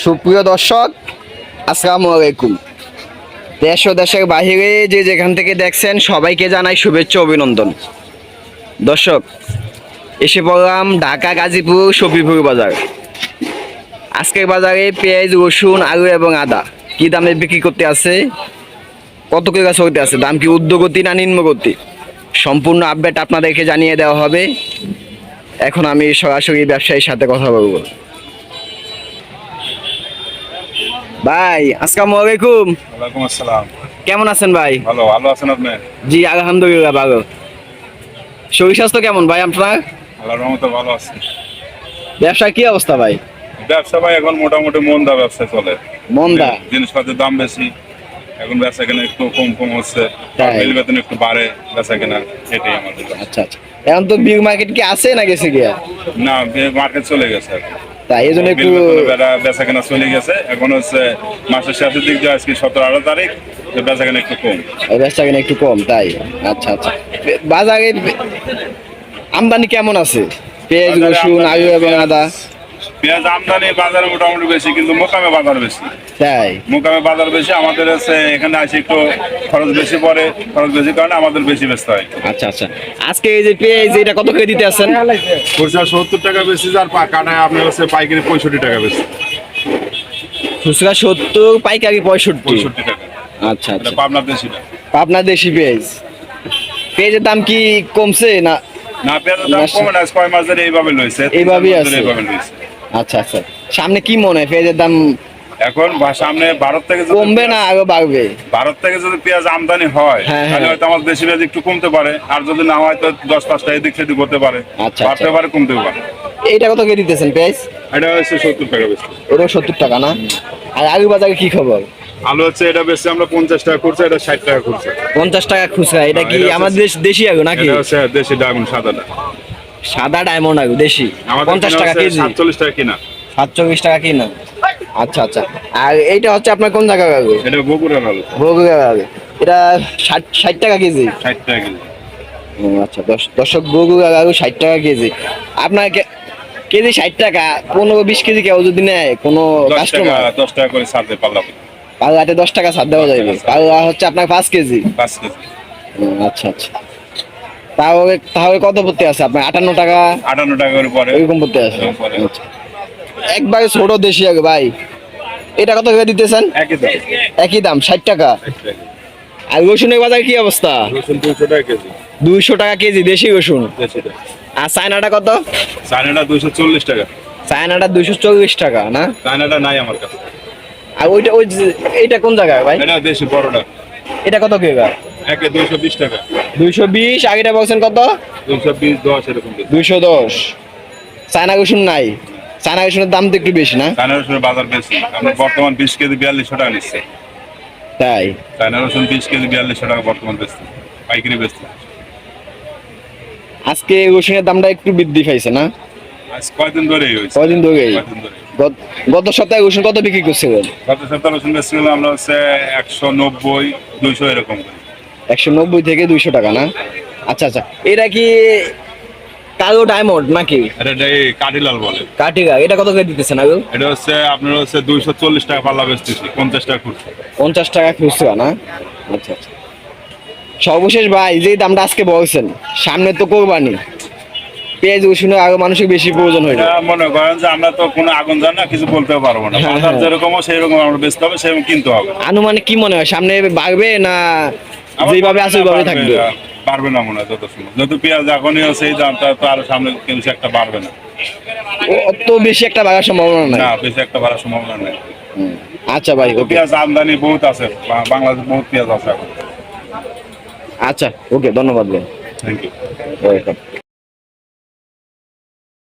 সুপ্রিয় দর্শক, আসসালামু আলাইকুম। দেশ ও দেশের বাহিরে যে যেখান থেকে দেখছেন, সবাইকে জানাই শুভেচ্ছা অভিনন্দন। দর্শক, এসে পড়লাম ঢাকা, গাজীপুর, সফিপুর বাজার। আজকের বাজারে পেঁয়াজ, রসুন, আলু এবং আদা কি দামে বিক্রি করতে আছে? কত করে চলতে আছে? দাম কি ঊর্ধ্বগতি না নিম্নগতি? সম্পূর্ণ আপডেট আপনাদেরকে জানিয়ে দেওয়া হবে। এখন আমি সরাসরি ব্যবসায়ীর সাথে কথা বলব। ভাই আসসালামু আলাইকুম। ওয়ালাইকুম আসসালাম। কেমন আছেন ভাই? ভালো ভালো আছেন আপনি? জি আলহামদুলিল্লাহ ভালো। শরীর স্বাস্থ্য কেমন ভাই আপনার? আল্লাহর রহমতে ভালো আছি। ব্যবসা কি অবস্থা ভাই? ব্যবসা ভাই এখন মোটামুটি মন্দা ব্যবসা চলে। মন্দা? জিনিসপত্রের দাম বেশি। এখন ব্যবসা কেনা একটু কম কম হচ্ছে? বিল বেতন একটু বাড়ে ব্যবসা কেনা এটাই আমাদের আচ্ছা আচ্ছা। এখন তো বিগ মার্কেট কি আছে না গেছে গিয়া? না মার্কেট চলে গেছে তাই এই জন্য একটু বেচা কেনা চলে গেছে। এখন হচ্ছে মাসের শেষের দিক দিয়ে আজকে সতেরো আঠারো তারিখ বেচা কেনা একটু কম। ব্যবসা কিনা একটু কম তাই? আচ্ছা আচ্ছা। বাজারে আমদানি কেমন আছে? পেঁয়াজ রসুন আলু এবং আদা? পেঁয়াজ আমদানি বাজারে মোটামুটি বেশি কিন্তু মোকামে বাজার বেশি। তাই? মোকামে বাজার বেশি আমাদের হচ্ছে এখানে আসে একটু খরচ বেশি পড়ে খরচ বেশি কারণে আমাদের বেশি ব্যস্ত হয়। আচ্ছা আচ্ছা। আজকে এই যে পেঁয়াজ এটা কত করে দিতে আছেন খুচরা সত্তর টাকা বেশি আর পা- কাটায় আপনার হচ্ছে পাইকারি পঁয়ষট্টি টাকা বেশি। খুচরা সত্তর পাইকারি পঁয়ষট্টি। পঁয়ষট্টি টাকা। আচ্ছা এটা আচ্ছা। পাবনা দেশিটা আপনার দেশি পেঁয়াজ। পেঁয়াজের দাম কি কমছে না না পেঁয়াজের দাম কমে না ছয় মাস ধরে এইভাবে লইছে এইভাবেই আছে। এইভাবে লইছে। আচ্ছা আচ্ছা। সামনে কি মনে হয়? পেঁয়াজের দাম এখন সামনে ভারত থেকে কমবে না আরও বাড়বে? ভারত থেকে যদি পেঁয়াজ আমদানি হয় হ্যাঁ, তাহলে হ্যাঁ। হয়তো আমার দেশি পেঁয়াজ একটু কমতে পারে। আর যদি না হয় তো দশ পাঁচটা এদিক সেদিক হতে পারে। আচ্ছা, বাড়তে আচ্ছা। পারে কমতে পারে। এইটা কত করে দিতেছেন পেঁয়াজ? এটা হচ্ছে সত্তর টাকা বেশি। ওটা সত্তর টাকা না? আর আলু বাজারে কি খবর? আলু হচ্ছে এটা বেশি আমরা পঞ্চাশ টাকা করছে এটা ষাট টাকা করছে পঞ্চাশ টাকা খুচরা এটা কি আমাদের দেশ আলু নাকি? দেশি ডায়মন্ড সাদাটা সাদা ডায়মন্ড আলু দেশি। পঞ্চাশ টাকা কেজি। সাতচল্লিশ টাকা কিনা। সাতচল্লিশ টাকা কিনা। আচ্ছা আচ্ছা। আর এইটা হচ্ছে আপনার কোন জায়গার আলু? এটা বগুড়ার আলু। বগুড়ার আলু। এটা ষাট ষাট টাকা কেজি। ষাট টাকা কেজি। আচ্ছা দশ দর্শক বগুড়ার আলু ষাট টাকা কেজি। আপনার কেজি ষাট টাকা পনেরো বিশ কেজি কেউ যদি নেয় কোনো কাস্টমার দশ টাকা করে ছাড় দেয় পাল্লা পাল্লাতে দশ টাকা ছাড় দেওয়া যাবে। পাল্লা হচ্ছে আপনার পাঁচ কেজি। পাঁচ কেজি। আচ্ছা আচ্ছা। তাহলে তাহলে কত পড়তে আছে আপনার? আটান্ন টাকা? আটান্ন টাকা করে পরে এরকম পড়তে আছে। একবারে ছোট দেশি আগে ভাই। এটা কত করে দিতেছেন? একই দাম। একই ষাট টাকা। আর রসুনের বাজার কি অবস্থা? কেজি। দুইশো টাকা কেজি দেশি রসুন? আর চায়নাটা কত? চায়নাটা দুশো চল্লিশ টাকা। চায়নাটা দুইশো চল্লিশ টাকা না? চায়নাটা নাই আমার কাছে। আর ওইটা ওই এইটা কোন জায়গায় ভাই? এটা দেশি বড়টা এটা কত কে একে দুইশো বিশ টাকা। দুইশো বিশ আগেটা বলছেন কত? দুইশো বিশ দশ এরকম। দুইশো দশ। চায়না রসুন নাই। চায়না দাম তো একটু বেশি না? চায়না বাজার বেশি। আমরা বর্তমান বিশ কেজি বিয়াল্লিশশো টাকা নিচ্ছে। তাই? চায়না রসুন বিশ কেজি বিয়াল্লিশশো টাকা বর্তমান বেচছে পাইকারি বেচছে আজকে রসুনের দামটা একটু বৃদ্ধি পাইছে না? আজ কয়দিন হয়েছে। কয়দিন ধরে গত- গত সপ্তাহে রসুন কত বিক্রি করছিলেন গত সপ্তাহ রসুন বেচছিলাম আমরা হচ্ছে একশো নব্বই দুইশো এরকম করে। একশো নব্বই থেকে দুইশো টাকা না? আচ্ছা আচ্ছা। এটা কি কালো ডায়মন্ড নাকি? এটা এই কাঠিলাল বলে। কাটিগা এটা কত করে দিতেছেন আগে এটা হচ্ছে আপনার হচ্ছে দুইশো চল্লিশ টাকা পাল্লা বেচতেছি পঞ্চাশ টাকা খুচরা। পঞ্চাশ টাকা খুচরা না? আচ্ছা আচ্ছা। সর্বশেষ ভাই যে দামটা আজকে বলছেন সামনে তো কোরবানি। পেঁয়াজ রসুনের আরও মানুষের বেশি প্রয়োজন হয়ে মনে করেন যে আমরা তো কোনো আগুন জান না কিছু বলতে পারব না। হ্যাঁ, হ্যাঁ। যেরকম সেই রকম আমরা বেচতে হবে সেরকম কিনতে হবে। আনুমানিক কি মনে হয় সামনে বাড়বে না যেভাবে আছে ওইভাবে থাকবে। পারবে না মনে হয় যত সময়। যত পেঁয়াজ এখনই আছে এই দামটা তো আরও সামনে কিছু একটা বাড়বে না। ও- অত বেশি একটা বাড়ার সম্ভাবনা নাই? না বেশি একটা বাড়ার সম্ভাবনা নাই। আচ্ছা ভাই ওকে। পেঁয়াজ আমদানি বহুত আছে বাংলাদেশে বহুত পেঁয়াজ আছে এখন। আচ্ছা ওকে ধন্যবাদ ভাই। Thank you welcome